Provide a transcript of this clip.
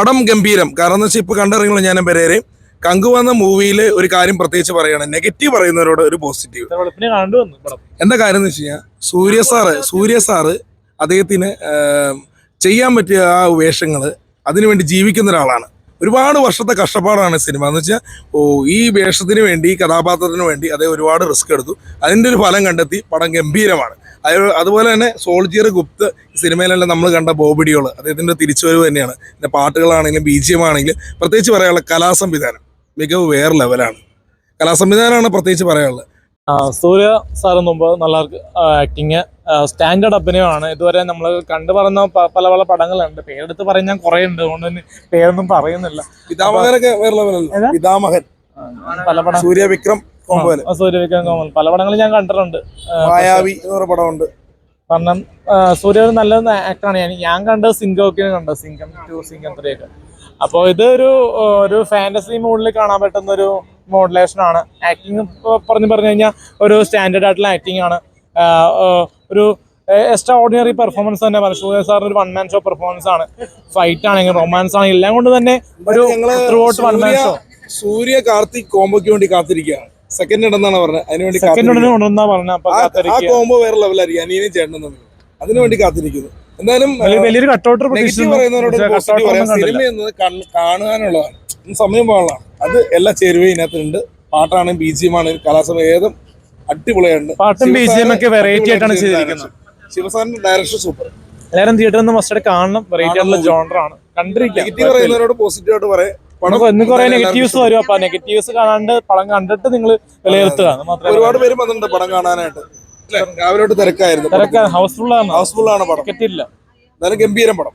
പടം ഗംഭീരം. കാരണം എന്ന് വെച്ചാൽ ഇപ്പൊ കണ്ടിറങ്ങുള്ള ഞാൻ പേരേരെ കങ്കു എന്ന മൂവിയിൽ ഒരു കാര്യം പ്രത്യേകിച്ച് പറയണം. നെഗറ്റീവ് പറയുന്നവരോട് ഒരു പോസിറ്റീവ് വന്നു എന്താ കാര്യം എന്ന് വെച്ച് കഴിഞ്ഞാൽ സൂര്യ സാറ് സൂര്യ സാറ് അദ്ദേഹത്തിന് ചെയ്യാൻ പറ്റിയ ആ വേഷങ്ങൾ അതിനുവേണ്ടി ജീവിക്കുന്ന ഒരാളാണ്. ഒരുപാട് വർഷത്തെ കഷ്ടപ്പാടാണ് സിനിമ. എന്ന് വെച്ചാൽ ഓ ഈ വേഷത്തിന് വേണ്ടി ഈ കഥാപാത്രത്തിന് വേണ്ടി അദ്ദേഹം ഒരുപാട് റിസ്ക് എടുത്തു. അതിന്റെ ഒരു ഫലം കണ്ടെത്തി. പടം ഗംഭീരമാണ്. അത് അതുപോലെ തന്നെ സോൾജിയർ ഗുപ്ത് സിനിമയിലെല്ലാം നമ്മൾ കണ്ട ബോബിഡിയോൾ അദ്ദേഹത്തിന്റെ തിരിച്ചുവരവ് തന്നെയാണ്. പിന്നെ പാട്ടുകളാണെങ്കിലും ബി ജി എം ആണെങ്കിലും പ്രത്യേകിച്ച് പറയാനുള്ള കലാസംവിധാനം മികവ് വേറെ ലെവലാണ് കലാസംവിധാനമാണ് പ്രത്യേകിച്ച് പറയാനുള്ളത്. സൂര്യ സാറ് മുമ്പ് നല്ല ആക്ടിങ് സ്റ്റാൻഡേർഡ് അഭിനയമാണ്. ഇതുവരെ നമ്മൾ കണ്ടു പറയുന്ന പല പല പടങ്ങളുണ്ട്. പേരെടുത്ത് പറയാൻ ഞാൻ കുറേ ഉണ്ട് അതുകൊണ്ട് തന്നെ പേരൊന്നും പറയുന്നില്ല. പല പടം. സൂര്യ വിക്രം കോമ്പോൽ ആ, സൂര്യവിക്രം കോമൽ പല പടങ്ങളും ഞാൻ കണ്ടിട്ടുണ്ട്. മായാവി പറഞ്ഞ പടമുണ്ട്. കാരണം സൂര്യ ഒരു നല്ല ആക്ടറാണ് ഞാൻ ഞാൻ കണ്ടത് സിംഗമൊക്കെ കണ്ടത്. സിംഗം ടു സിംഗം ത്രീ ഒക്കെ. അപ്പോൾ ഇത് ഒരു ഒരു ഫാന്റസി മൂഡിൽ കാണാൻ പറ്റുന്ന ഒരു മോഡുലേഷൻ ആണ്. ആക്ടിങ് പറഞ്ഞു പറഞ്ഞു കഴിഞ്ഞാൽ ഒരു സ്റ്റാൻഡേർഡ് ആയിട്ടുള്ള ആക്ടിങ് ആണ്. ഒരു എക്സ്ട്രാ ഓർഡിനറി പെർഫോമൻസ് തന്നെ സൂര്യ സാറിന് ഒരു വൺ മാൻ ഷോ പെർഫോമൻസ് ആണ്. ഫൈറ്റ് ആണെങ്കിലും റൊമാൻസ് ആണെങ്കിൽ എല്ലാം കൊണ്ട് തന്നെ ഒരു throughout one man show Suriya Karthik കോംബോയ്ക്ക് വേണ്ടി കാത്തിരിക്കുകയാണ്. സെക്കൻഡ് ഉണ്ടെന്നാണ് പറഞ്ഞത് അതിന് വേണ്ടി സെക്കൻഡ് ഉടനെ ഉണ്ടെന്നാ പറഞ്ഞ ആ- കോംബോ വേറെ ലെവലായിരിക്കും അനിയനും ചേട്ടനും തമ്മിൽ. അതിനുവേണ്ടി കാത്തിരിക്കുന്നു. എന്തായാലും വലിയൊരു കട്ടൗട്ട് പറയുന്നവരോട് സിനിമ എന്നത് കാണുവാനുള്ളതാണ്. സമയം പാടാണ് അത് എല്ലാ ചേരുവയും ഇതിനകത്തുണ്ട്. പാട്ടാണ് ബി ജി എം ആണ് കലാസമയം ഏതും അടിപൊളിയുണ്ട് പാട്ടും ബി ജി എം ഒക്കെ വെറൈറ്റി ആയിട്ടാണ് ചെയ്തിരിക്കുന്നത്. ശിവസാറിന്റെ ഡയറക്ഷൻ സൂപ്പർ എല്ലാവരും തിയേറ്ററിൽ നിന്ന് മസ്റ്റ് കാണണം. വെറൈറ്റി ആയിട്ടുള്ള. ജോണർ ആണ്. കണ്ടിരിക്കാം. നെഗറ്റീവ് പറയുന്നവരോട് പോസിറ്റീവ് ആയിട്ട് പറയാം. പടം ഇന്ന് കുറെ നെഗറ്റീവ്സ് വരും. അപ്പൊ നെഗറ്റീവ്സ് കാണാണ്ട് പടം കണ്ടിട്ട് നിങ്ങൾ വിലയിരുത്തുക. ഒരുപാട് പേര് വന്നിട്ടുണ്ട് പടം കാണാനായിട്ട്? രാവിലെ തിരക്കായിരുന്നു. തിരക്ക്. ഹൗസ്ഫുൾ ആണ് ഹൗസ്ഫുൾ ആണ് പടം. ടിക്കറ്റ് ഇല്ല. ഗംഭീരം പടം.